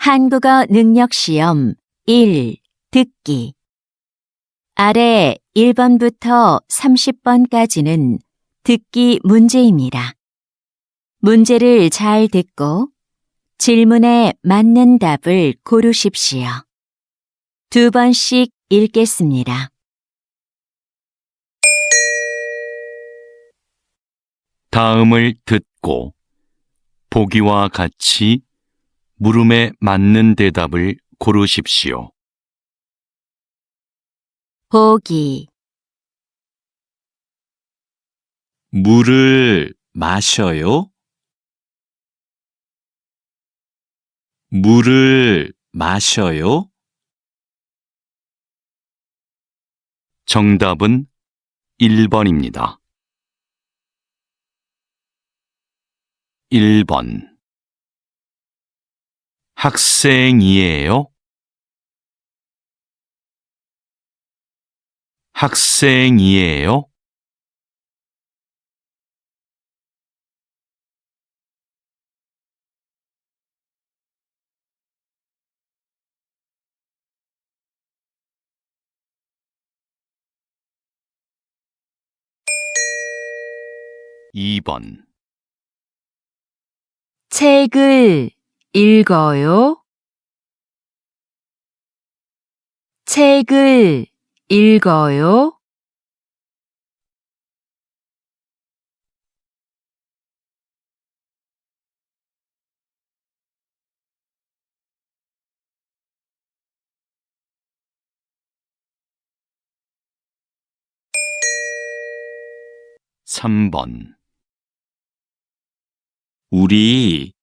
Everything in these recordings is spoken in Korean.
한국어 능력 시험 1. 듣기 아래 1번부터 30번까지는 듣기 문제입니다. 문제를 잘 듣고 질문에 맞는 답을 고르십시오. 두 번씩 읽겠습니다. 다음을 듣고 보기와 같이 물음에 맞는 대답을 고르십시오. 보기, 물을 마셔요? 물을 마셔요? 정답은 1번입니다. 1번 학생이에요? 학생이에요? 이번 책을 읽어요? 책을 읽어요? 삼번 우리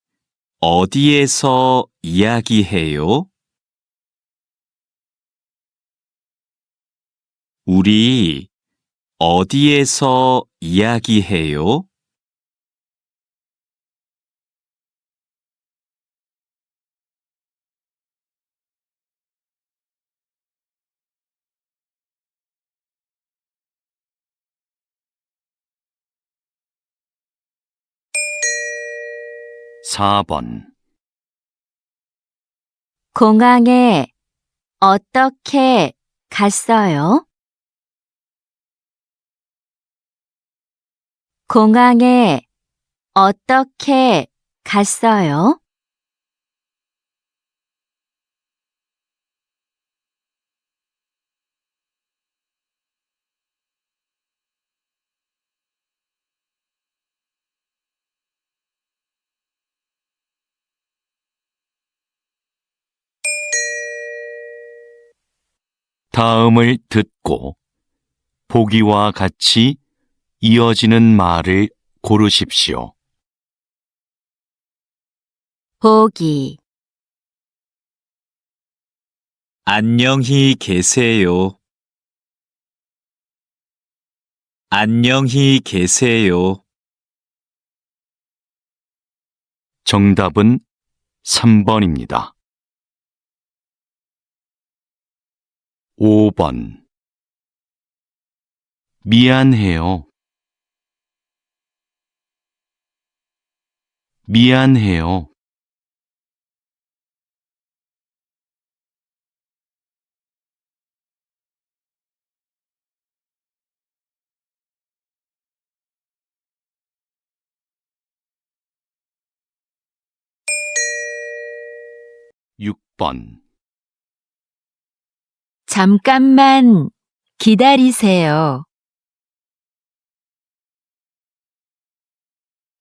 어디에서 이야기해요? 우리 어디에서 이야기해요? 사번 공항에 어떻게 갔어요? 공항에 어떻게 갔어요? 다음을 듣고 보기와 같이 이어지는 말을 고르십시오. 보기, 안녕히 계세요. 안녕히 계세요. 정답은 3번입니다. 5번 미안해요. 미안해요. 육번 잠깐만 기다리세요.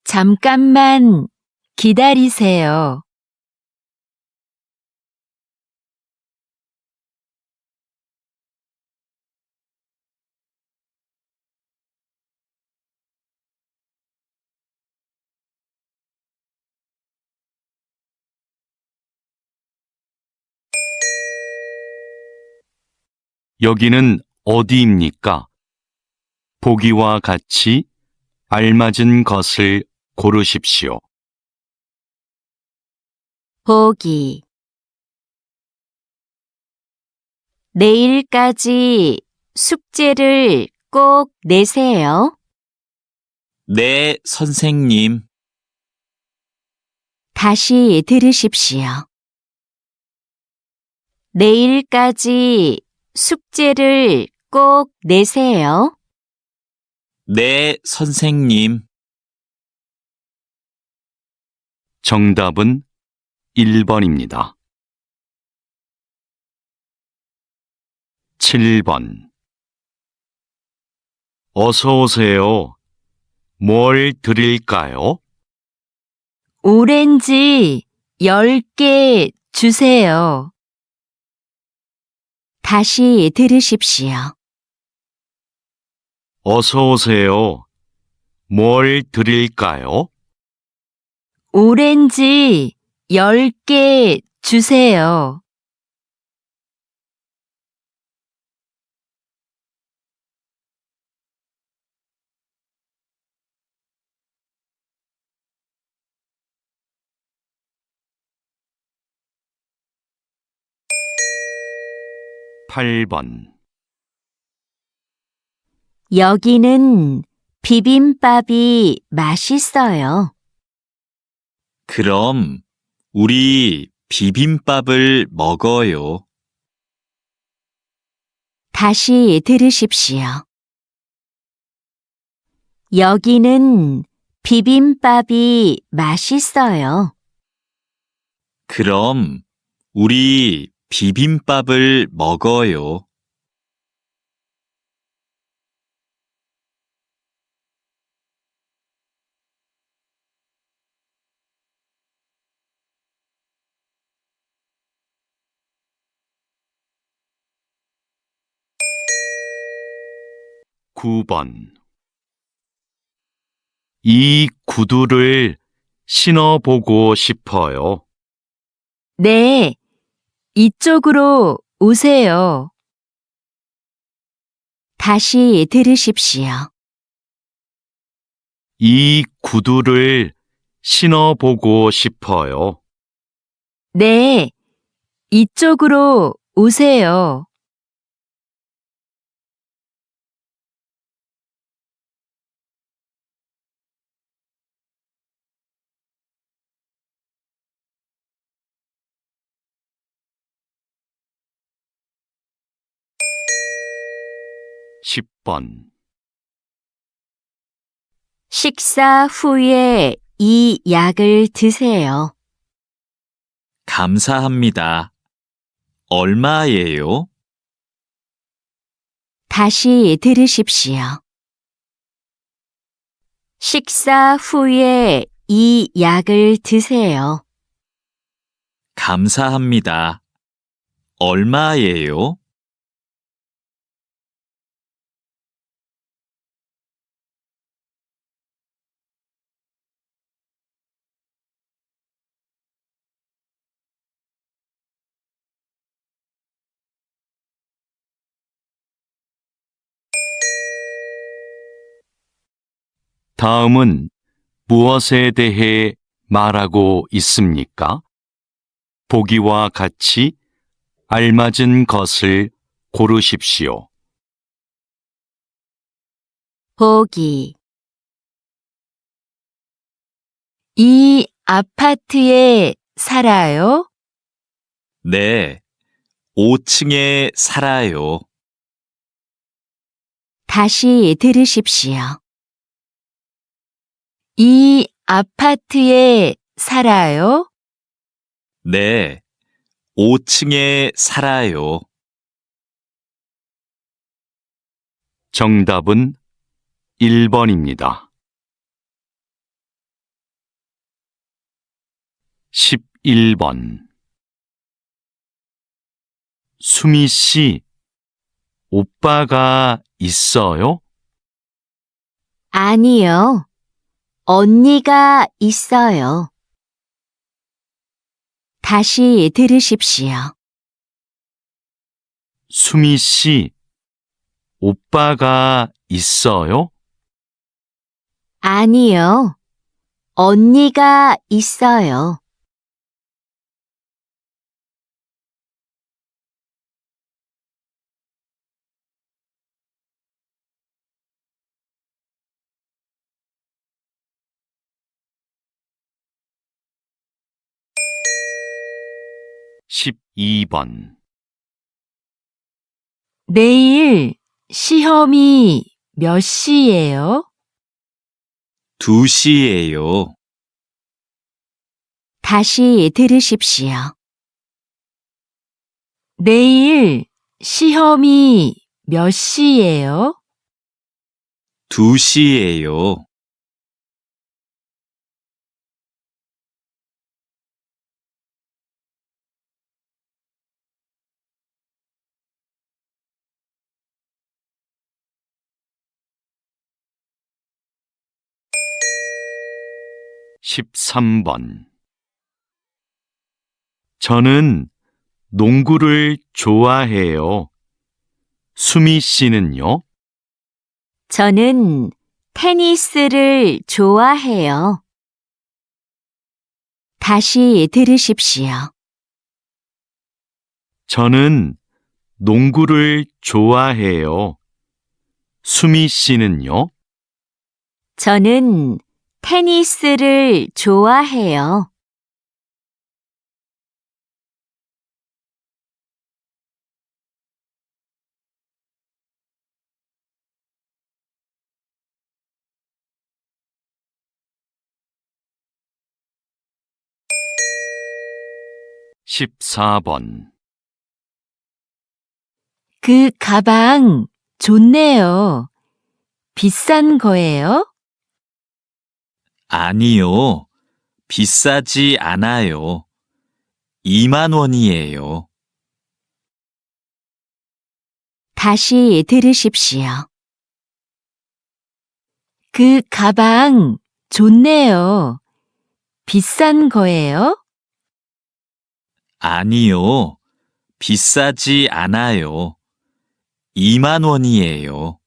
잠깐만 기다리세요. 여기는 어디입니까? 보기와 같이 알맞은 것을 고르십시오. 보기 내일까지 숙제를 꼭 내세요. 네, 선생님. 다시 들으십시오. 내일까지 숙제를 꼭 내세요. 네, 선생님. 정답은 1번입니다. 7번 어서 오세요. 뭘 드릴까요? 오렌지 10개 주세요. 다시 들으십시오. 어서 오세요. 뭘 드릴까요? 오렌지 10개 주세요. 팔번 여기는 비빔밥이 맛있어요. 그럼 우리 비빔밥을 먹어요. 다시 들으십시오. 여기는 비빔밥이 맛있어요. 그럼 우리 비빔밥을 먹어요. 이 구두를 신어보고 싶어요. 네, 이쪽으로 오세요. 다시 들으십시오. 이 구두를 신어보고 싶어요. 네, 이쪽으로 오세요. 십번 식사 후에 이 약을 드세요. 감사합니다. 얼마예요? 다시 들으십시오. 식사 후에 이 약을 드세요. 감사합니다. 얼마예요? 다음은 무엇에 대해 말하고 있습니까? 보기와 같이 알맞은 것을 고르십시오. 보기 이 아파트에 살아요? 네. 5층에 살아요. 다시 들으십시오. 이 아파트에 살아요? 네. 5층에 살아요. 정답은 1번입니다. 11번 수미 씨, 오빠가 있어요? 아니요. 언니가 있어요. 다시 들으십시오. 수미 씨, 오빠가 있어요? 아니요. 언니가 있어요. 십이 번 내일 시험이 몇 시예요? 2시예요. 다시 들으십시오. 내일 시험이 몇 시예요? 2시예요. 십삼 번 저는 농구를 좋아해요. 수미 씨는요? 저는 테니스를 좋아해요. 다시 들으십시오. 저는 농구를 좋아해요. 수미 씨는요? 저는 테니스를 좋아해요. 십사 번 그 가방 좋네요. 비싼 거예요? 아니요. 비싸지 않아요. 2만 원이에요. 다시 들으십시오. 그 가방 좋네요. 비싼 거예요? 아니요. 비싸지 않아요. 2만 원이에요.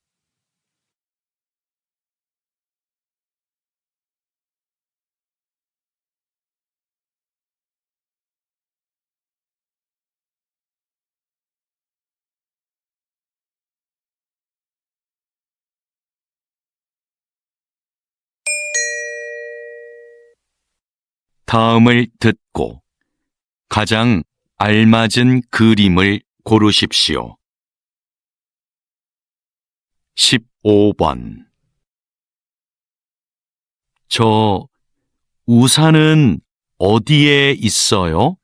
다음을 듣고 가장 알맞은 그림을 고르십시오. 15번 저 우산은 어디에 있어요?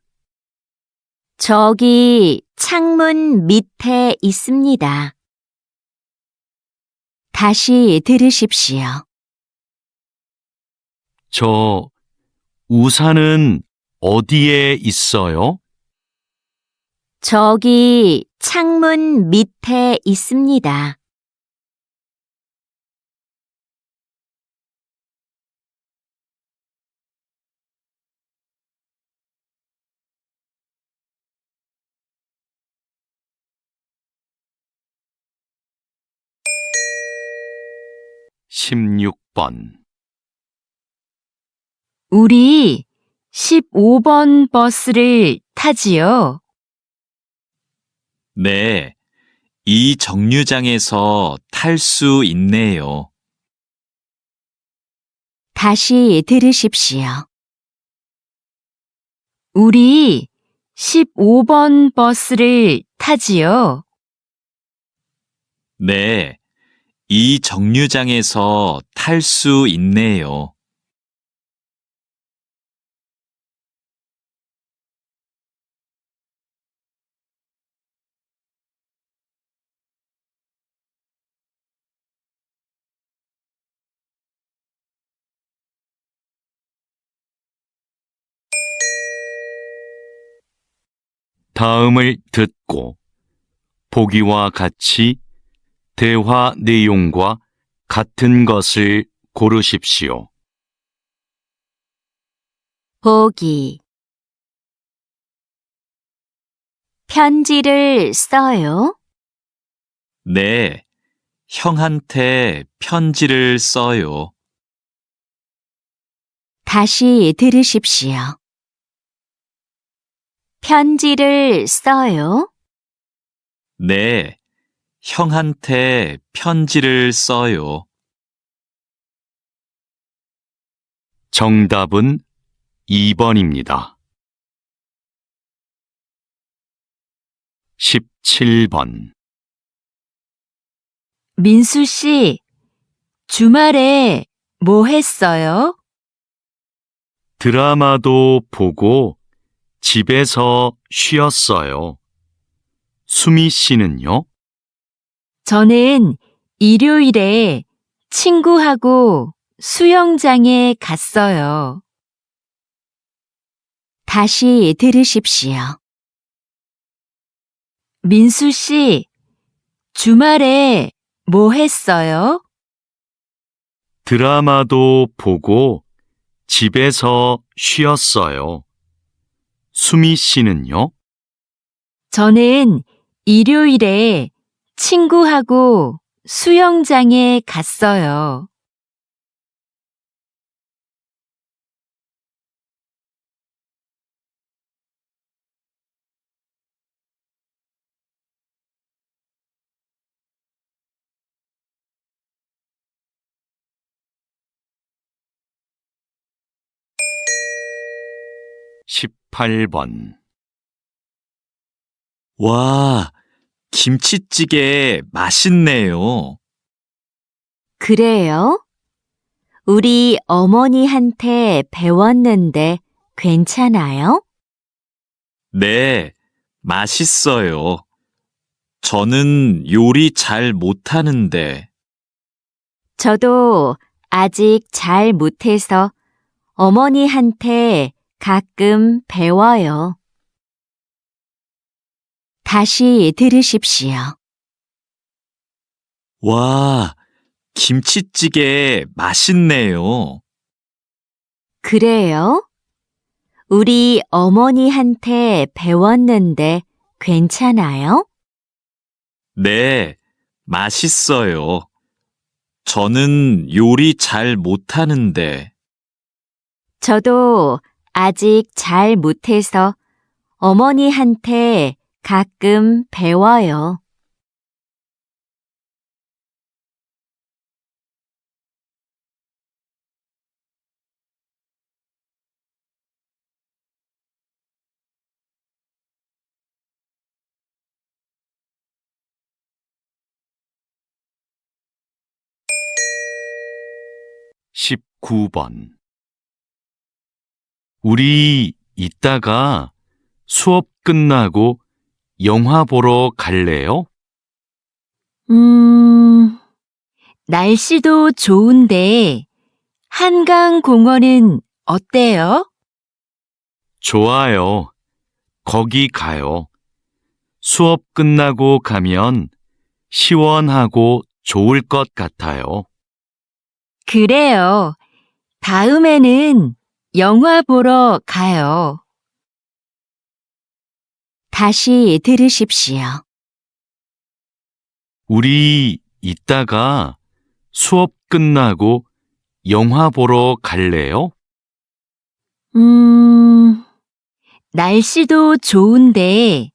저기 창문 밑에 있습니다. 다시 들으십시오. 저 우산은 어디에 있어요? 저기 창문 밑에 있습니다. 십육 번 우리 15번 버스를 타지요. 네. 이 정류장에서 탈 수 있네요. 다시 들으십시오. 우리 15번 버스를 타지요. 네. 이 정류장에서 탈 수 있네요. 다음을 듣고 보기와 같이 대화 내용과 같은 것을 고르십시오. 보기 편지를 써요. 네. 형한테 편지를 써요. 다시 들으십시오. 편지를 써요. 네. 형한테 편지를 써요. 정답은 2번입니다. 17번 민수 씨, 주말에 뭐 했어요? 드라마도 보고 집에서 쉬었어요. 수미 씨는요? 저는 일요일에 친구하고 수영장에 갔어요. 다시 들으십시오. 민수 씨, 주말에 뭐 했어요? 드라마도 보고 집에서 쉬었어요. 수미 씨는요? 저는 일요일에 친구하고 수영장에 갔어요. 십팔 번 와, 김치찌개 맛있네요. 그래요? 우리 어머니한테 배웠는데 괜찮아요? 네, 맛있어요. 저는 요리 잘 못하는데, 저도 아직 잘 못해서 어머니한테 가끔 배워요. 다시 들으십시오. 와, 김치찌개 맛있네요. 그래요? 우리 어머니한테 배웠는데 괜찮아요? 네, 맛있어요. 저는 요리 잘 못하는데, 저도 아직 잘 못해서 어머니한테 가끔 배워요. 십구 번 우리 이따가 수업 끝나고 영화 보러 갈래요? 음, 날씨도 좋은데 한강 공원은 어때요? 좋아요. 거기 가요. 수업 끝나고 가면 시원하고 좋을 것 같아요. 그래요. 다음에는 영화 보러 가요. 다시 들으십시오. 우리 이따가 수업 끝나고 영화 보러 갈래요? 음, 날씨도 좋은데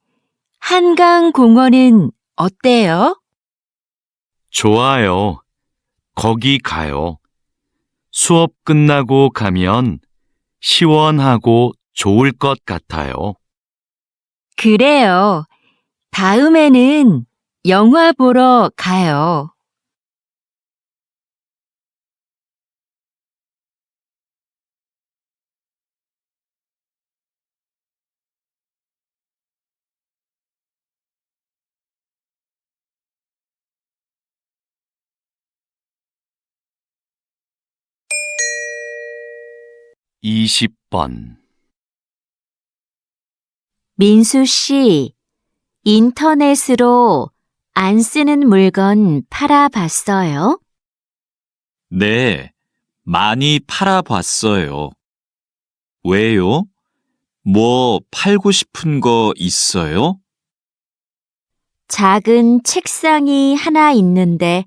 한강 공원은 어때요? 좋아요. 거기 가요. 수업 끝나고 가면 시원하고 좋을 것 같아요. 그래요. 다음에는 영화 보러 가요. 이십 번 민수 씨, 인터넷으로 안 쓰는 물건 팔아봤어요? 네, 많이 팔아봤어요. 왜요? 뭐 팔고 싶은 거 있어요? 작은 책상이 하나 있는데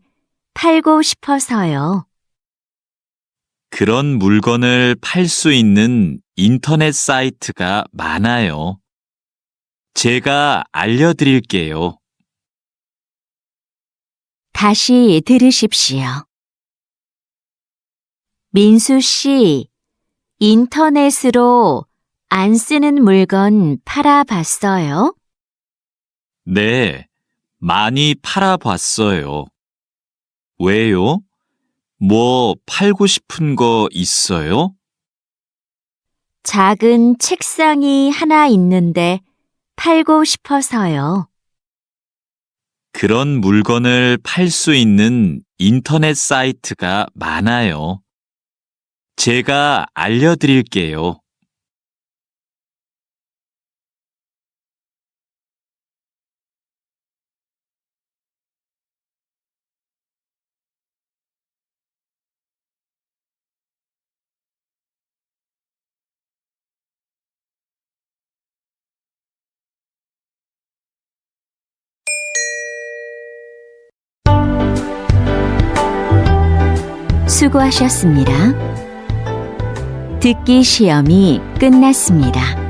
팔고 싶어서요. 그런 물건을 팔 수 있는 인터넷 사이트가 많아요. 제가 알려드릴게요. 다시 들으십시오. 민수 씨, 인터넷으로 안 쓰는 물건 팔아봤어요? 네, 많이 팔아봤어요. 왜요? 뭐 팔고 싶은 거 있어요? 작은 책상이 하나 있는데 팔고 싶어서요. 그런 물건을 팔 수 있는 인터넷 사이트가 많아요. 제가 알려드릴게요. 수고하셨습니다. 듣기 시험이 끝났습니다.